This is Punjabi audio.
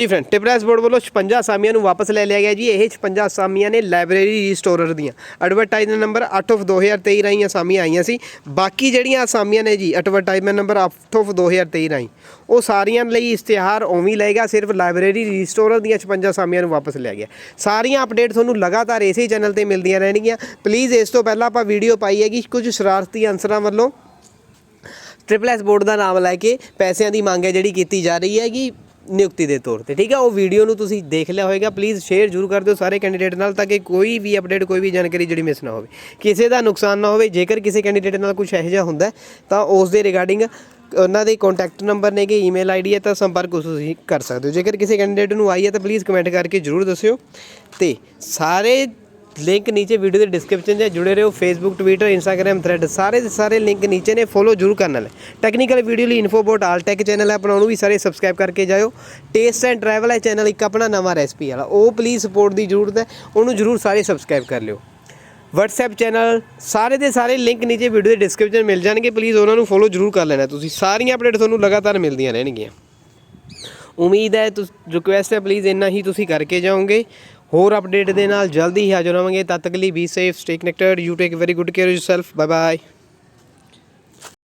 ਜੀ ਫਰੈਂਡ ਟਿਪਰੈਸ ਬੋਰਡ ਵੱਲੋਂ 56 ਅਸਾਮੀਆਂ ਨੂੰ ਵਾਪਸ ਲੈ ਲਿਆ ਗਿਆ ਜੀ। ਇਹ 56 ਅਸਾਮੀਆਂ ਨੇ ਲਾਇਬ੍ਰੇਰੀ ਰੀਸਟੋਰਰ ਦੀਆਂ। ਐਡਵਰਟਾਈਜ਼ਮੈਂਟ ਨੰਬਰ 8 ਆਫ 2023 ਰਾਹੀਂ ਅਸਾਮੀਆਂ ਆਈਆਂ ਸੀ। ਬਾਕੀ ਜਿਹੜੀਆਂ ਅਸਾਮੀਆਂ ਨੇ ਜੀ ਐਡਵਰਟਾਈਜ਼ਮੈਂਟ ਨੰਬਰ 8 ਆਫ 2023 ਰਾਹੀਂ, ਉਹ ਸਾਰੀਆਂ ਲਈ ਇਸ਼ਤਿਹਾਰ ਉਵੇਂ ਲਏਗਾ ਸਿਰਫ ਲਾਇਬ੍ਰੇਰੀ ਰੀਸਟੋਰਰ ਦੀਆਂ 56 ਅਸਾਮੀਆਂ ਨੂੰ ਵਾਪਸ ਲਿਆ ਗਿਆ। ਸਾਰੀਆਂ ਅਪਡੇਟ ਤੁਹਾਨੂੰ ਲਗਾਤਾਰ ਇਸੇ ਚੈਨਲ ਤੇ ਮਿਲਦੀਆਂ ਰਹਿਣਗੀਆਂ। ਪਲੀਜ਼ ਇਸ ਤੋਂ ਪਹਿਲਾਂ ਆਪਾਂ ਵੀਡੀਓ ਪਾਈ ਹੈਗੀ ਕੁਝ ਸ਼ਰਾਰਤੀ ਅਨਸਰਾਂ ਵੱਲੋਂ। ਟ੍ਰਿਪਲ ਐਸ ਬੋਰਡ ਦਾ ਨਾਮ ਲੈ ਕੇ ਪੈਸਿਆਂ ਦੀ ਮੰਗ ਹੈ ਜਿਹੜੀ ਕੀਤੀ ਜਾ ਰਹੀ ਹੈਗੀ। ਨਿਯੁਕਤੀ ਦੇ ਤੌਰ ਤੇ, ਠੀਕ ਹੈ? ਉਹ ਵੀਡੀਓ ਨੂੰ ਤੁਸੀਂ ਦੇਖ ਲਿਆ ਹੋਵੇਗਾ ਪਲੀਜ਼ ਸ਼ੇਅਰ ਜ਼ਰੂਰ ਕਰ ਦਿਓ ਸਾਰੇ ਕੈਂਡੀਡੇਟ ਨਾਲ ਤਾਂ ਕਿ ਕੋਈ ਵੀ ਅਪਡੇਟ ਕੋਈ ਵੀ ਜਾਣਕਾਰੀ ਜਿਹੜੀ ਮਿਸ ਨਾ ਹੋਵੇ। ਕਿਸੇ ਦਾ ਨੁਕਸਾਨ ਨਾ ਹੋਵੇ, ਜੇਕਰ ਕਿਸੇ ਕੈਂਡੀਡੇਟ ਨਾਲ ਕੁਝ ਇਹੋ ਜਿਹਾ ਹੁੰਦਾ ਤਾਂ ਉਸ ਦੇ ਰਿਗਾਰਡਿੰਗ ਉਹਨਾਂ ਦੇ ਕੰਟੈਕਟ ਨੰਬਰ ਨੇਗੇ ਕਿ ਈਮੇਲ ਆਈਡੀ ਹੈ ਤਾਂ ਸੰਪਰਕ ਤੁਸੀਂ ਕਰ ਸਕਦੇ ਹੋ। ਜੇਕਰ ਕਿਸੇ ਕੈਂਡੀਡੇਟ ਨੂੰ ਆਈ ਹੈ ਤਾਂ ਪਲੀਜ਼ ਕਮੈਂਟ ਕਰਕੇ ਜ਼ਰੂਰ ਦੱਸਿਓ। ਤੇ ਸਾਰੇ ਲਿੰਕ ਨੀਚੇ ਵੀਡੀਓ ਦੇ ਡਿਸਕ੍ਰਿਪਸ਼ਨ 'ਚ ਜੁੜੇ ਰਹੋ। ਫੇਸਬੁੱਕ ਟਵਿੱਟਰ ਇੰਸਟਾਗ੍ਰam ਥ੍ਰੈਡ ਸਾਰੇ ਦੇ ਸਾਰੇ ਲਿੰਕ ਨੀਚੇ ਨੇ। ਫੋਲੋ ਜ਼ਰੂਰ ਕਰਨ ਵਾਲੇ। ਟੈਕਨੀਕਲ ਵੀਡੀਓ ਲਈ info about all tech channel ਹੈ। ਆਪਣਾ ਉਹਨੂੰ ਵੀ ਸਾਰੇ ਸਬਸਕ੍ਰਾਈਬ ਕਰਕੇ ਜਾਇਓ। ਟੇਸਟ ਐਂਡ ਟਰੈਵਲ ਹੈ ਚੈਨਲ ਇੱਕ ਆਪਣਾ ਨਵਾਂ ਰੈਸਪੀ ਵਾਲਾ। ਉਹ ਪਲੀਜ਼ ਸਪੋਰਟ ਦੀ ਜ਼ਰੂਰਤ ਹੈ। ਉਹਨੂੰ ਜ਼ਰੂਰ ਸਾਰੇ ਸਬਸਕ੍ਰਾਈਬ ਕਰ ਲਿਓ। WhatsApp ਚੈਨਲ ਸਾਰੇ ਦੇ ਸਾਰੇ ਲਿੰਕ ਨੀਚੇ ਵੀਡੀਓ ਦੇ ਡਿਸਕ੍ਰਿਪਸ਼ਨ ਮਿਲ ਜਾਣਗੇ। ਪਲੀਜ਼ ਉਹਨਾਂ ਨੂੰ ਫੋਲੋ ਜ਼ਰੂਰ ਕਰ ਲੈਣਾ ਤੁਸੀਂ। ਸਾਰੀਆਂ ਅਪਡੇਟ ਤੁਹਾਨੂੰ ਲਗਾਤਾਰ ਮਿਲਦੀਆਂ ਰਹਿਣਗੀਆਂ। ਉਮੀਦ ਹੈ ਤੁਸੀਂ ਰਿਕੁਐਸਟ ਹੈ ਪਲੀਜ਼ ਇੰਨਾ ਹੀ ਤੁਸੀਂ ਕਰਕੇ ਜਾਓਗੇ। ਹੋਰ ਅਪਡੇਟ ਦੇ ਨਾਲ ਜਲਦੀ ਹੀ ਹਾਜ਼ਰ ਹੋਵਾਂਗੇ। ਤਦ ਤੱਕ ਲਈ be safe stay connected you take very good care of yourself bye bye